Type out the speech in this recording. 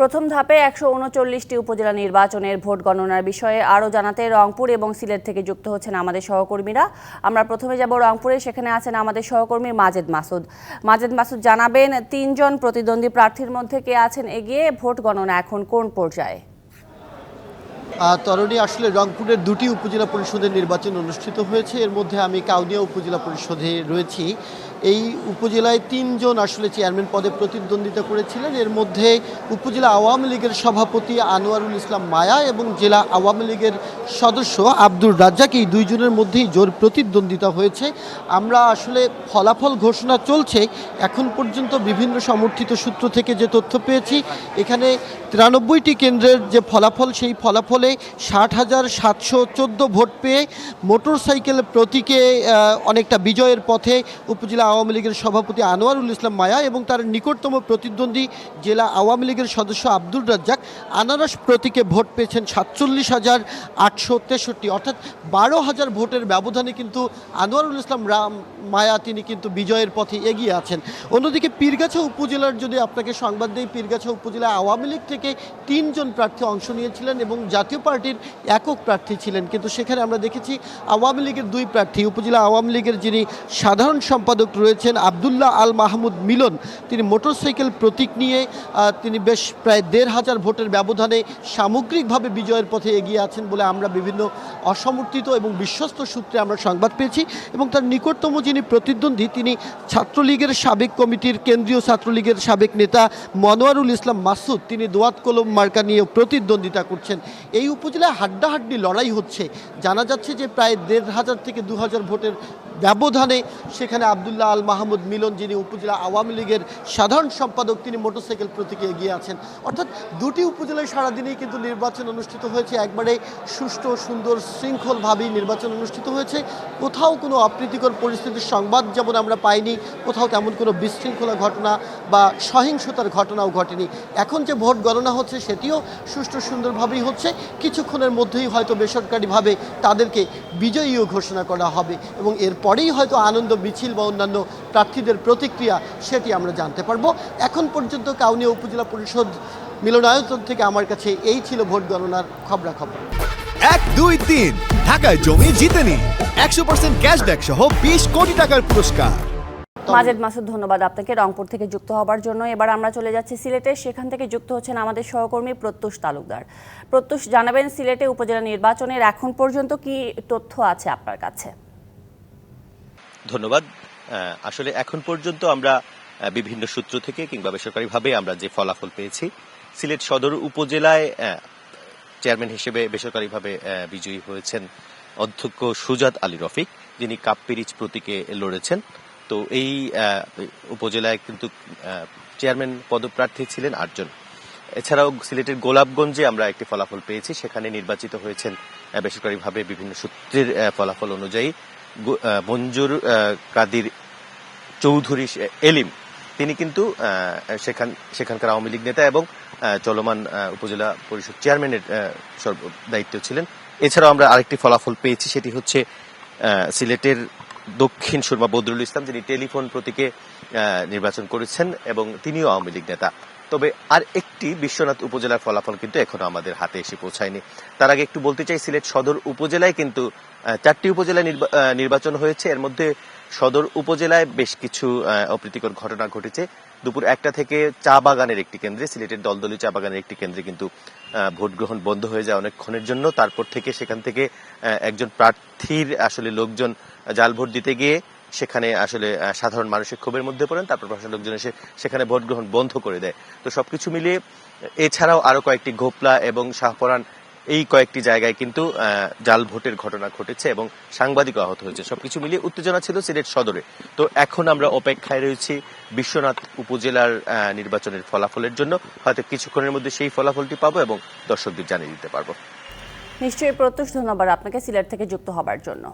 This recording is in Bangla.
প্রথম ধাপে একশো উনচল্লিশটি উপজেলা নির্বাচনের ভোট গণনার বিষয়ে আরও জানাতে রংপুর এবং সিলেট থেকে যুক্ত হচ্ছেন আমাদের সহকর্মীরা। আমরা প্রথমে যাব রংপুরে, সেখানে আছেন আমাদের সহকর্মী মাজেদ মাসুদ। মাজেদ মাসুদ, জানাবেন তিনজন প্রতিদ্বন্দ্বী প্রার্থীর মধ্যে কে আছেন এগিয়ে, ভোট গণনা এখন কোন পর্যায়ে? তরণী, আসলে রংপুরের দুটি উপজেলা পরিষদের নির্বাচন অনুষ্ঠিত হয়েছে। এর মধ্যে আমি কাউনিয়া উপজেলা পরিষদে রয়েছি। এই উপজেলায় তিনজন আসলে চেয়ারম্যান পদে প্রতিদ্বন্দ্বিতা করেছিলেন। এর মধ্যে উপজেলা আওয়ামী লীগের সভাপতি আনোয়ারুল ইসলাম মায়া এবং জেলা আওয়ামী লীগের সদস্য আব্দুর রাজ্জাক এই দুইজনের মধ্যেই জোর প্রতিদ্বন্দ্বিতা হয়েছে। আমরা আসলে ফলাফল ঘোষণা চলছে। এখন পর্যন্ত বিভিন্ন সমর্থিত সূত্র থেকে যে তথ্য পেয়েছি, এখানে তিরানব্বইটি কেন্দ্রের যে ফলাফল, সেই ফলাফলে ষাট হাজার সাতশো চোদ্দ ভোট পেয়ে মোটরসাইকেল প্রতীকে অনেকটা বিজয়ের পথে উপজেলা আওয়ামী লীগের সভাপতি আনোয়ারুল ইসলাম মায়া এবং তার নিকটতম প্রতিদ্বন্দ্বী জেলা আওয়ামী লীগের সদস্য আব্দুল রাজ্জাক আনারস প্রতীকে ভোট পেয়েছেন সাতচল্লিশ হাজার আটশো তেষট্টি। অর্থাৎ বারো হাজার ভোটের ব্যবধানে কিন্তু আনোয়ারুল ইসলাম রাম মায়া তিনি কিন্তু বিজয়ের পথে এগিয়ে আছেন। অন্যদিকে পীরগাছা উপজেলার যদি আপনাকে সংবাদ দেই, পীরগাছা উপজেলা আওয়ামী লীগ থেকে তিনজন প্রার্থী অংশ নিয়েছিলেন এবং জাতীয় পার্টির একক প্রার্থী ছিলেন। কিন্তু সেখানে আমরা দেখেছি আওয়ামী লীগের দুই প্রার্থী, উপজেলা আওয়ামী লীগের যিনি সাধারণ সম্পাদক রয়েছেন আবদুল্লাহ আল মাহমুদ মিলন। তিনি মোটরসাইকেল প্রতীক নিয়ে তিনি বেশ প্রায় দেড় হাজার ভোটের ব্যবধানে সামগ্রিকভাবে বিজয়ের পথে এগিয়ে আছেন বলে আমরা বিভিন্ন অসমর্থিত এবং বিশ্বস্ত সূত্রে আমরা সংবাদ পেয়েছি। এবং তার নিকটতম যিনি প্রতিদ্বন্দ্বী, তিনি ছাত্রলীগের সাবেক কমিটির কেন্দ্রীয় ছাত্রলীগের সাবেক নেতা মনোয়ারুল ইসলাম মাসুদ। তিনি দোয়াত কলম মার্কা নিয়ে প্রতিদ্বন্দ্বিতা করছেন। এই উপজেলায় হাড্ডাহাড্ডি লড়াই হচ্ছে। জানা যাচ্ছে যে প্রায় দেড় হাজার থেকে দু হাজার ভোটের ব্যবধানে সেখানে আবদুল্লাহ আল মাহমুদ মিলন, যিনি উপজেলা আওয়ামী লীগের সাধারণ সম্পাদক, তিনি মোটরসাইকেল প্রতীকে এগিয়ে আছেন। অর্থাৎ দুটি উপজেলায় সারাদিনেই কিন্তু নির্বাচন অনুষ্ঠিত হয়েছে। একবারে সুষ্ঠু, সুন্দর, শৃঙ্খলভাবেই নির্বাচন অনুষ্ঠিত হয়েছে। কোথাও কোনো অপ্রীতিকর পরিস্থিতির সংবাদ যেমন আমরা পাইনি, কোথাও তেমন কোনো বিশৃঙ্খলা ঘটনা বা সহিংসতার ঘটনাও ঘটেনি। এখন যে ভোট গণনা হচ্ছে, সেটিও সুষ্ঠু, সুন্দরভাবেই হচ্ছে। কিছুক্ষণের মধ্যেই হয়তো বেসরকারিভাবে তাদেরকে বিজয়ীও ঘোষণা করা হবে এবং এরপরেই হয়তো আনন্দ মিছিল বা অন্যান্য প্রার্থীদের প্রতিক্রিয়া সেটি আমরা জানতে পারব। এখন পর্যন্ত কাউনিয়া উপজেলা পরিষদ মিলনায়তন থেকে আমার কাছে এই ছিল ভোট গণনার খবরাখবর। এক দুই তিন ঢাকায় জমি জিতে নিন। একশো পার্সেন্ট ক্যাশব্যাক সহ বিশ কোটি টাকার পুরস্কার। মাজেদ মাসুদ ধন্যবাদ আপনাকে। রংপুর থেকে যুক্ত হবার জন্য এবার আমরা চলে যাচ্ছি সিলেটে। সেখান থেকে যুক্ত হচ্ছেন আমাদের সহকর্মী প্রত্যুষ তালুকদার। প্রত্যুষ জানাবেন সিলেটে উপজেলা নির্বাচনের এখন পর্যন্ত কি তথ্য আছে আপনার কাছে? ধন্যবাদ। আসলে এখন পর্যন্ত আমরা বিভিন্ন সূত্র থেকে কিংবা বেসরকারিভাবে আমরা যে ফলাফল পেয়েছি, সিলেট সদর উপজেলায় চেয়ারম্যান হিসেবে বেসরকারিভাবে বিজয়ী হয়েছেন অধ্যক্ষ সুজাত আলী রফিক, যিনি কাপ্পিরিচ প্রতীকে লড়েছেন। তো এই উপজেলায় কিন্তু চেয়ারম্যান পদপ্রার্থী ছিলেন আটজন। এছাড়াও সিলেটের গোলাপগঞ্জে আমরা একটি ফলাফল পেয়েছি, সেখানে নির্বাচিত হয়েছেন বেসরকারিভাবে বিভিন্ন সূত্রের ফলাফল অনুযায়ী মঞ্জুর কাদির চৌধুরী এলিম। তিনি কিন্তু সেখান, সেখানকার আওয়ামী লীগ নেতা এবং চলমান উপজেলা পরিষদ চেয়ারম্যানের দায়িত্ব ছিলেন। এছাড়াও আমরা আরেকটি ফলাফল পেয়েছি, সেটি হচ্ছে সিলেটের দক্ষিণ সুরমা বদরুল ইসলাম, যিনি টেলিফোন প্রতীকে নির্বাচন করেছেন এবং তিনিও আওয়ামী লীগ নেতা। তবে আর একটি বিশ্বনাথ উপজেলার ফলাফল কিন্তু এখনও আমাদের হাতে এসে পৌঁছায়নি। তার আগে একটু বলতে চাই, সিলেট সদর উপজেলায় কিন্তু চারটি উপজেলায় নির্বা- নির্বাচন হয়েছে। এর মধ্যে সদর উপজেলায় বেশ কিছু অপ্রীতিকর ঘটনা ঘটেছে। দুপুর একটা থেকে চা বাগানের একটি কেন্দ্রে, সিলেটের দলদলি চা বাগানের একটি কেন্দ্রে কিন্তু ভোট গ্রহণ বন্ধ হয়ে যায় অনেকক্ষণের জন্য। তারপর থেকে সেখান থেকে একজন প্রার্থীর আসলে লোকজন জাল ভোট দিতে গিয়ে সেখানে আসলে সাধারণ মানুষের ক্ষোভের মধ্যে পড়েন, তারপর প্রশাসন লোকজন এসে সেখানে ভোট গ্রহণ বন্ধ করে দেয়। তো সবকিছু মিলিয়ে এছাড়াও আরও কয়েকটি ঘোপলা এবং শাহপরান, এই কয়েকটি জায়গায় কিন্তু জাল ভোটের ঘটনা ঘটেছে এবং সাংবাদিক আহত হয়েছে। সবকিছু মিলিয়ে উত্তেজনা ছিল সিলেট সদরে। তো এখন আমরা অপেক্ষায় রয়েছি বিশ্বনাথ উপজেলার নির্বাচনের ফলাফলের জন্য। হয়তো কিছুক্ষণের মধ্যে সেই ফলাফলটি পাবো এবং দর্শকদের জানিয়ে দিতে পারব। নিশ্চয়ই প্রত্যুষ ধন্যবাদ আপনাকে সিলেট থেকে যুক্ত হবার জন্য।